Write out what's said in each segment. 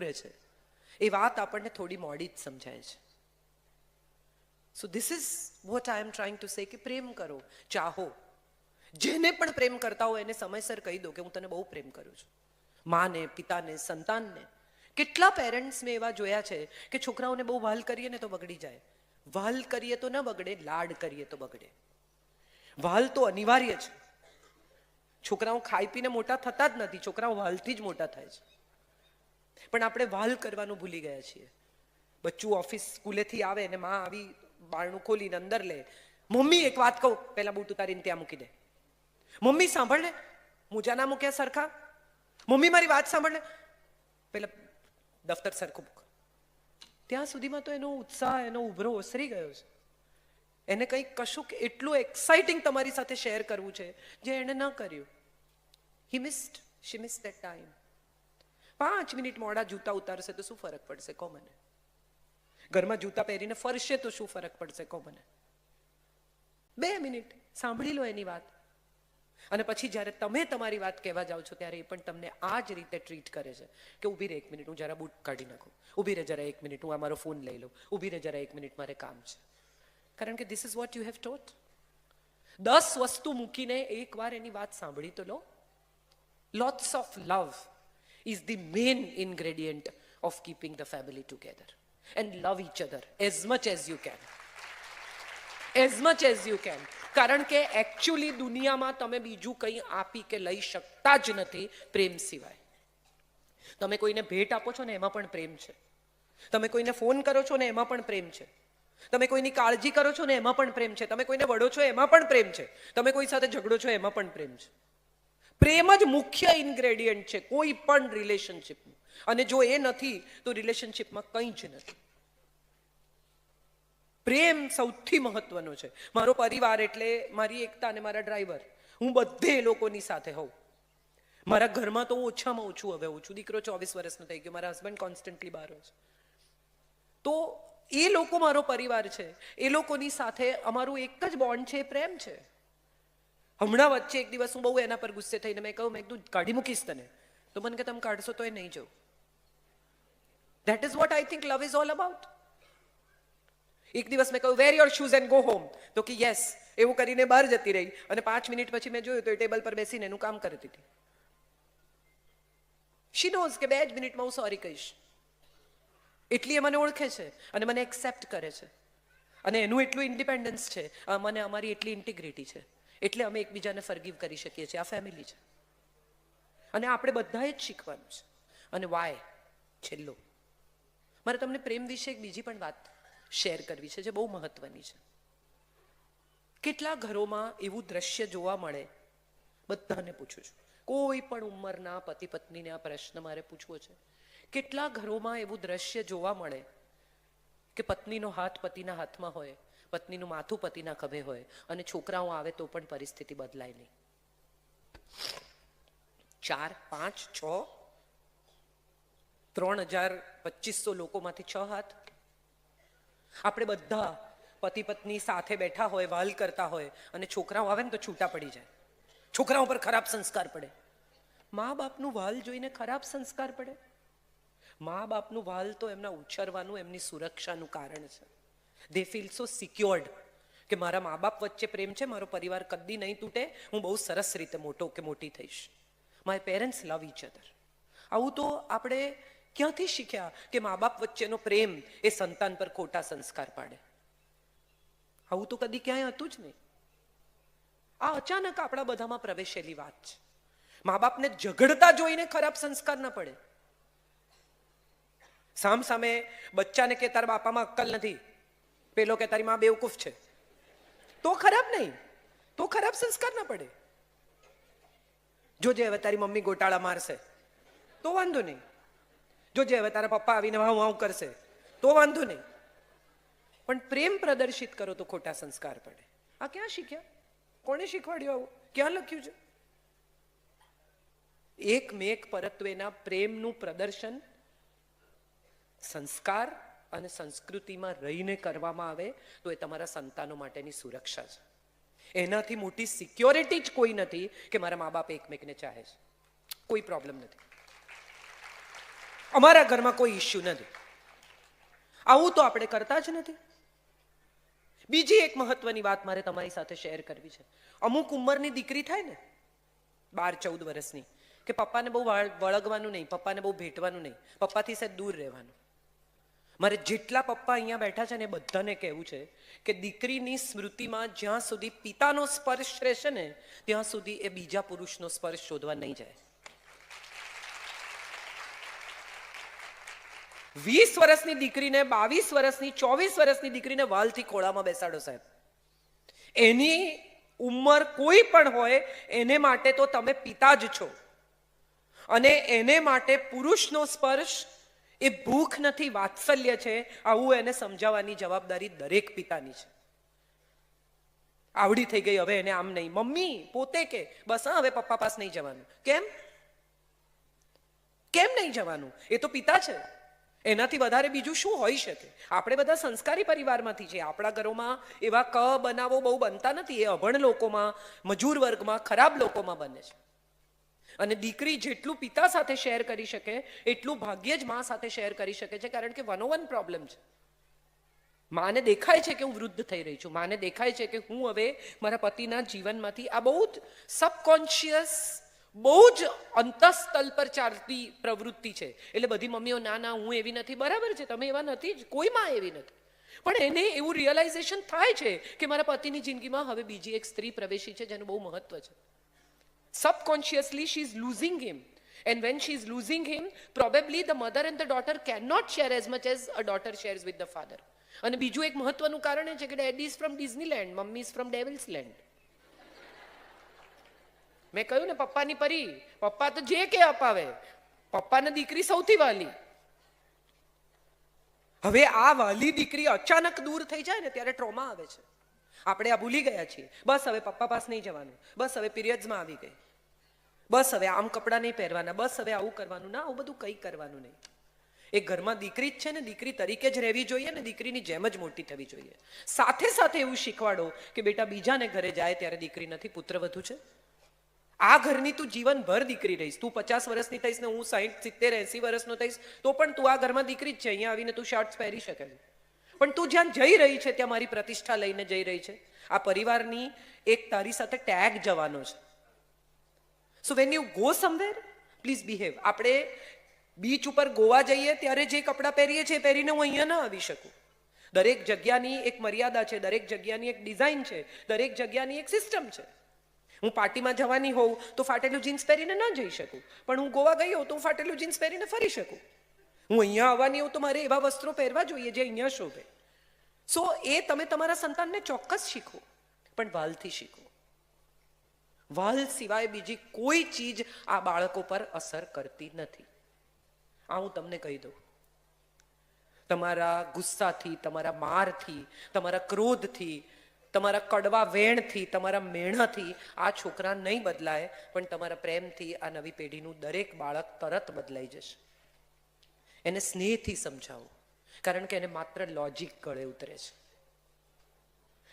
રહે છે. એ વાત આપણને થોડી મોડી જ સમજાય છે. So this is what I am trying to say કે પ્રેમ કરો, ચાહો. જેને પણ પ્રેમ કરતા હોય એને સમયસર કહી દો કે હું તને બહુ પ્રેમ કરું છું. માને, પિતાને, સંતાનને. કેટલા પેરેન્ટ્સ મેં એવા જોયા છે કે છોકરાઓને બહુ વાલ કરીએ ને તો બગડી જાય. વાલ કરીએ તો ન બગડે, લાડ કરીએ તો બગડે. વાલ તો અનિવાર્ય છે. છોકરાઓ ખાઈ પીને મોટા થતા જ નથી, છોકરાઓ વાલથી જ મોટા થાય છે. પણ આપણે વાલ કરવાનું ભૂલી ગયા છીએ. બચ્ચું ઓફિસ સ્કૂલેથી આવે ને માં આવી બારણું ખોલીને અંદર લે. મમ્મી, એક વાત કહું. પહેલાં બૂટ ઉતારીને ત્યાં મૂકી દે. મમ્મી, સાંભળ ને. મોજા ના મૂક્યા સરખા. મમ્મી, મારી વાત સાંભળ ને. પેલા દફતર સરખું મૂક. ત્યાં સુધીમાં તો એનો ઉત્સાહ, એનો ઉભરો ઓસરી ગયો છે. એને કંઈક કશુંક એટલું એક્સાઇટિંગ તમારી સાથે શેર કરવું છે જે એણે ન કર્યું. He missed she miss that time પાંચ મિનિટ મોડા જૂતા ઉતારશે તો શું ફરક પડશે? કહો મને. ઘરમાં જૂતા પહેરીને ફરશે તો શું ફરક પડશે? કહો મને. બે મિનિટ. સાંભળી લો એની વાત. અને પછી જ્યારે તમે તમારી વાત કહેવા જાઓ છો, ત્યારે એ પણ તમને આ જ રીતે ટ્રીટ કરે છે કે ઊભી રહે એક મિનિટ, હું જરા બૂટ કાઢી નાખું. ઊભી રહે જરા એક મિનિટ, હું આ મારો ફોન લઈ લઉં. ઊભી રહે જરા એક મિનિટ, મારે કામ છે. કારણ કે this is what you have taught દસ વસ્તુ મૂકીને એકવાર એની વાત સાંભળી તો લો. Lots of love. Is the main ingredient of keeping the family together. And love each other as much as you can. As much as you can. કારણ કે એકચ્યુઅલી દુનિયામાં તમે બીજું કંઈ આપી કે લઈ શકતા જ નથી પ્રેમ સિવાય તમે કોઈને ભેટ આપો છો ને એમાં પણ પ્રેમ છે તમે કોઈને ફોન કરો છો ને એમાં પણ પ્રેમ છે તમે કોઈની કાળજી કરો છો ને એમાં પણ પ્રેમ છે તમે કોઈને વડો છો એમાં પણ પ્રેમ છે તમે કોઈ સાથે ઝઘડો છો એમાં પણ પ્રેમ છે પ્રેમ જ મુખ્ય ઇન્ગ્રેડિયન્ટ છે, કોઈ પણ રિલેશનશીપનું અને જો એ નથી, તો રિલેશનશિપમાં કંઈ જ નથી. પ્રેમ સૌથી મહત્વનો છે. મારો પરિવાર એટલે મારી એકતા અને મારા ડ્રાઈવર હું બધે લોકોની સાથે હોઉં. મારા ઘરમાં તો ઓછામાં ઓછું હવે ઓછું દીકરો ચોવીસ વર્ષનો થઈ ગયો, મારા હસબન્ડ કોન્સ્ટન્ટલી બહાર છે. તો એ લોકો મારો પરિવાર છે. એ લોકોની સાથે અમારું એક જ બોન્ડ છે પ્રેમ છે. હમણાં વચ્ચે એક દિવસ હું બહુ એના પર ગુસ્સે થઈને મેં કહું મેં કીધું, કાઢી મૂકીશ તને. તો મને કે, તમે કાઢશો તો એ નહીં જવું that is what I think love is all about એક દિવસ મેં કહ્યું wear your shoes and go home તો કે યસ એવું કરીને બહાર જતી રહી અને પાંચ મિનિટ પછી મેં જોયું તો એ ટેબલ પર બેસીને એનું કામ કરતી હતી. શી નોઝ કે બે જ મિનિટમાં હું સોરી કહીશ. એટલી એ મને ઓળખે છે અને મને એક્સેપ્ટ કરે છે. અને એનું એટલું ઇન્ડિપેન્ડન્સ છે. મને, અમારી એટલી ઇન્ટિગ્રિટી છે. એટલે અમે એકબીજાને ફરગીવ કરી શકીએ છીએ. આ ફેમિલી છે. અને આપણે બધાએ જ શીખવાનું છે. અને વાય છેલ્લો. મારે તમને પ્રેમ વિશે એક બીજી પણ વાત શેર કરવી છે, જે બહુ મહત્વની છે. કેટલા ઘરોમાં એવું દ્રશ્ય જોવા મળે? બધાને પૂછું છું. કોઈ પણ ઉંમરના પતિ પત્નીને આ પ્રશ્ન મારે પૂછવો છે. કેટલા ઘરોમાં એવું દ્રશ્ય જોવા મળે? કે પત્નીનો હાથ પતિના હાથમાં હોય. પત્નીનું માથું પતિના ખભે હોય અને છોકરાઓ આવે તો પણ પરિસ્થિતિ બદલાય નહીં. ચાર, પાંચ, છ, ત્રણ હજાર પચીસો લોકોમાંથી છ હાથ. આપણે બધા પતિ પત્ની સાથે બેઠા હોય, વાલ કરતા હોય અને છોકરાઓ આવે ને તો છૂટા પડી જાય. છોકરાઓ પર ખરાબ સંસ્કાર પડે. મા બાપનું વાલ જોઈને ખરાબ સંસ્કાર પડે. મા બાપનું વાલ તો એમના ઉછરવાનું, એમની સુરક્ષાનું કારણ છે. દે ફીલ સો સિક્યોર્ડ કે મારા મા બાપ વચ્ચે પ્રેમ છે, મારો પરિવાર કદી નહીં તૂટે, હું બહુ સરસ રીતે મોટો કે મોટી થઈશ. My parents love each other આવું તો આપણે ક્યાંથી શીખ્યા કે મા બાપ વચ્ચેનો પ્રેમ એ સંતાન પર ખોટા સંસ્કાર પાડે? આવું તો કદી ક્યાંય હતું જ નહીં. આ અચાનક આપણા બધામાં પ્રવેશેલી વાત છે. મા બાપને ઝઘડતા જોઈને ખરાબ સંસ્કાર ના પડે. સામ સામે બચ્ચાને કે તારા બાપામાં અક્કલ નથી. પેલો કે તારી માં બેવકૂફ છે. તો ખરાબ નહીં. તો ખરાબ સંસ્કાર ના પડે. જોજે હવે તારી મમ્મી ગોટાળા મારશે. તો વાંધો નહીં. જોજે હવે તારા પપ્પા આવીને વાવ વાવ કરશે. તો વાંધો નહીં. પણ પ્રેમ પ્રદર્શિત કરો તો ખોટા સંસ્કાર પડે. આ ક્યાં શીખ્યા? કોણે શીખવાડ્યું આવું? ક્યાં લખ્યું છે? એક મેક પરત્વેના પ્રેમનું પ્રદર્શન, સંસ્કાર અને સંસ્કૃતિમાં રહીને કરવામાં આવે, તો એ તમારા સંતાનો માટેની સુરક્ષા છે. એનાથી મોટી સિક્યોરિટી જ કોઈ નથી કે મારા મા બાપ એકમેકને ચાહે છે. કોઈ પ્રોબ્લેમ નથી. અમારા ઘરમાં કોઈ ઇશ્યુ નથી. આવું તો આપણે કરતા જ નથી. બીજી એક મહત્વની વાત મારે તમારી સાથે શેર કરવી છે. અમુક ઉંમરની દીકરી થાય ને, બાર, ચૌદ વર્ષની, કે પપ્પાને બહુ વળગવાનું નહીં, પપ્પાને બહુ ભેટવાનું નહીં, પપ્પાથી સાહેબ દૂર રહેવાનું. મારે જેટલા પપ્પા અહીંયા બેઠા છે ને બધાને કહેવું છે કે દીકરીની સ્મૃતિમાં જ્યાં સુધી પિતાનો સ્પર્શ રહેશે ને, ત્યાં સુધી એ બીજા પુરુષનો સ્પર્શ શોધવા નહીં જાય. વીસ વર્ષની દીકરીને, બાવીસ વર્ષની, ચોવીસ વર્ષની દીકરીને વાલથી ખોળામાં બેસાડો સાહેબ. એની ઉંમર કોઈ પણ હોય, એને માટે તો તમે પિતા જ છો. અને એને માટે પુરુષનો સ્પર્શ એ ભૂખ નથી, વાત્સલ્ય છે. આવું એને સમજાવવાની જવાબદારી દરેક પિતાની છે. આવડી થઈ ગઈ, હવે એને આમ નહીં. મમ્મી, પોતે કે, બસ, હા, હવે પપ્પા પાસ નહીં જવાનું. કેમ? કેમ નહીં જવાનું? એ તો પિતા છે. એનાથી વધારે બીજું શું હોઈ શકે? આપણે બધા સંસ્કારી પરિવારમાંથી છીએ. આપણા ઘરોમાં એવા ક બનાવો બહુ બનતા નથી. એ અભણ લોકોમાં, મજૂર વર્ગમાં, ખરાબ લોકોમાં બને છે. અને દીકરી જેટલું પિતા સાથે શેર કરી શકે, એટલું ભાગ્યે જ મા સાથે શેર કરી શકે છે, કારણ કે વનો વન પ્રોબ્લેમ છે. માને દેખાય છે કે હું વૃદ્ધ થઈ રહી છું. માને દેખાય છે કે હું હવે મારા પતિના જીવનમાંથી આ બહુ જ સબકોન્શિયસ બહુ જ અંતસ્તલ પર ચાલતી પ્રવૃત્તિ છે. એટલે બધી મમ્મીઓ, ના ના, હું એવી નથી. બરાબર છે, તમે એવા નથી કોઈ માં એવી નથી. પણ એને એવું રિયલાઇઝેશન થાય છે કે મારા પતિની જિંદગીમાં હવે બીજી એક સ્ત્રી પ્રવેશી છે, જેનું બહુ મહત્વ છે. Subconsciously she's losing him and when she's losing him probably the mother and the daughter cannot share as much as a daughter shares with the father અને બીજું એક મહત્વનું કારણ એ છે કે daddy is from Disneyland mummy is from devil's land મેં કહ્યું ને પપ્પાની પરી પપ્પા તો જે કે અપાવે પપ્પાને દીકરી સૌથી વાલી હવે આ વાલી દીકરી અચાનક દૂર થઈ જાય ને ત્યારે ટ્રોમા આવે છે આપણે આ ભૂલી ગયા છીએ. બસ હવે પપ્પા પાસ નહીં જવાનું. બસ હવે પીરિયડ્સમાં આવી ગઈ. બસ હવે આમ કપડાં નહીં પહેરવાના. બસ હવે આવું કરવાનું. ના, આવું બધું કંઈ કરવાનું નહીં. એ ઘરમાં દીકરી જ છે ને, દીકરી તરીકે જ રહેવી જોઈએ ને, દીકરીની જેમ જ મોટી થવી જોઈએ. સાથે સાથે એવું શીખવાડો કે બેટા બીજાને ઘરે જાય ત્યારે દીકરી નથી, પુત્ર વધુ છે. આ ઘરની તું જીવનભર દીકરી રહીશ. તું પચાસ વર્ષની થઈશ ને હું સાહીઠ સિત્તેર એસી વર્ષનો થઈશ, તો પણ તું આ ઘરમાં દીકરી જ છે. અહીંયા આવીને તું શર્ટ્સ પહેરી શકે છે. પણ તું જ્યાં જઈ રહી છે, ત્યાં મારી પ્રતિષ્ઠા લઈને જઈ રહી છે. આ પરિવારની એક તારી સાથે ટેગ જવાનો છે. So when you go somewhere please behave આપણે બીચ ઉપર ગોવા જઈએ, ત્યારે જે કપડાં પહેરીએ છીએ પહેરીને હું અહીંયા ન આવી શકું. દરેક જગ્યાની એક મર્યાદા છે, દરેક જગ્યાની એક ડિઝાઇન છે, દરેક જગ્યાની એક સિસ્ટમ છે. હું પાર્ટીમાં જવાની હોઉં, તો ફાટેલું જીન્સ પહેરીને ન જઈ શકું. પણ હું ગોવા ગઈ હોઉં, તો હું ફાટેલું જીન્સ પહેરીને ફરી શકું. હું અહીંયા આવવાની હોઉં તો મારે એવા વસ્ત્રો પહેરવા જોઈએ જે અહીંયા શોભે. સો એ તમે તમારા સંતાનને ચોક્કસ શીખો, પણ વાલથી શીખો. વાલ સિવાય બીજી કોઈ ચીજ આ બાળકો પર અસર કરતી નથી. આ હું તમને કહી દઉં. તમારા ગુસ્સાથી, તમારા મારથી, તમારા ક્રોધથી, તમારા કડવા વેણથી, તમારા મેણાથી આ છોકરા નહીં બદલાય, પણ તમારા પ્રેમથી આ નવી પેઢીનું દરેક બાળક તરત બદલાઈ જશે. એને સ્નેહથી સમજાવો. કારણ કે એને માત્ર લોજિક ગળે ઉતરે છે.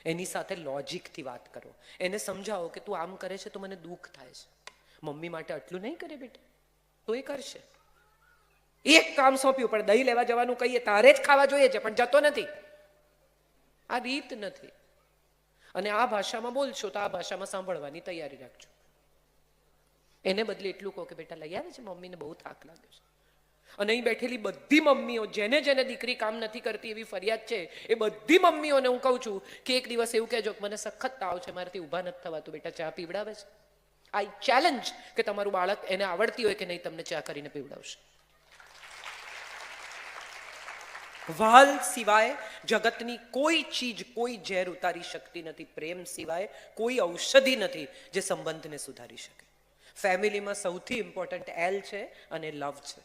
એની સાથે લોજિકથી વાત કરો. એને સમજાવો કે તું આમ કરે છે તો મને દુઃખ થાય છે. મમ્મી માટે આટલું નહીં કરે બેટા. તો એ કરશે. એક કામ સોંપ્યું, પણ દહીં લેવા જવાનું કહીએ, તારે જ ખાવા જોઈએ છે, પણ જતો નથી. આ રીત નથી. અને આ ભાષામાં બોલશો તો આ ભાષામાં સાંભળવાની તૈયારી રાખજો. એને બદલે એટલું કહો કે બેટા લઈ આવે છે, મમ્મીને બહુ થાક લાગ્યો છે. અને અહીં બેઠેલી બધી મમ્મીઓ, જેને જેને દીકરી કામ નથી કરતી એવી ફરિયાદ છે, એ બધી મમ્મીઓને હું કહું છું કે એક દિવસ એવું કહેજો કે મને સખત તાવ છે, મારાથી ઊભા નથી થવાતું, બેટા ચા પીવડાવે છે. આઈ ચેલેન્જ કે તમારું બાળક એને આવડતી હોય કે નહીં તમને ચા કરીને પીવડાવશે. વાલ સિવાય જગતની કોઈ ચીજ, કોઈ ઝેર ઉતારી શકતી નથી, પ્રેમ સિવાય કોઈ ઔષધિ નથી જે સંબંધને સુધારી શકે. ફેમિલીમાં સૌથી ઇમ્પોર્ટન્ટ એલ છે અને લવ છે.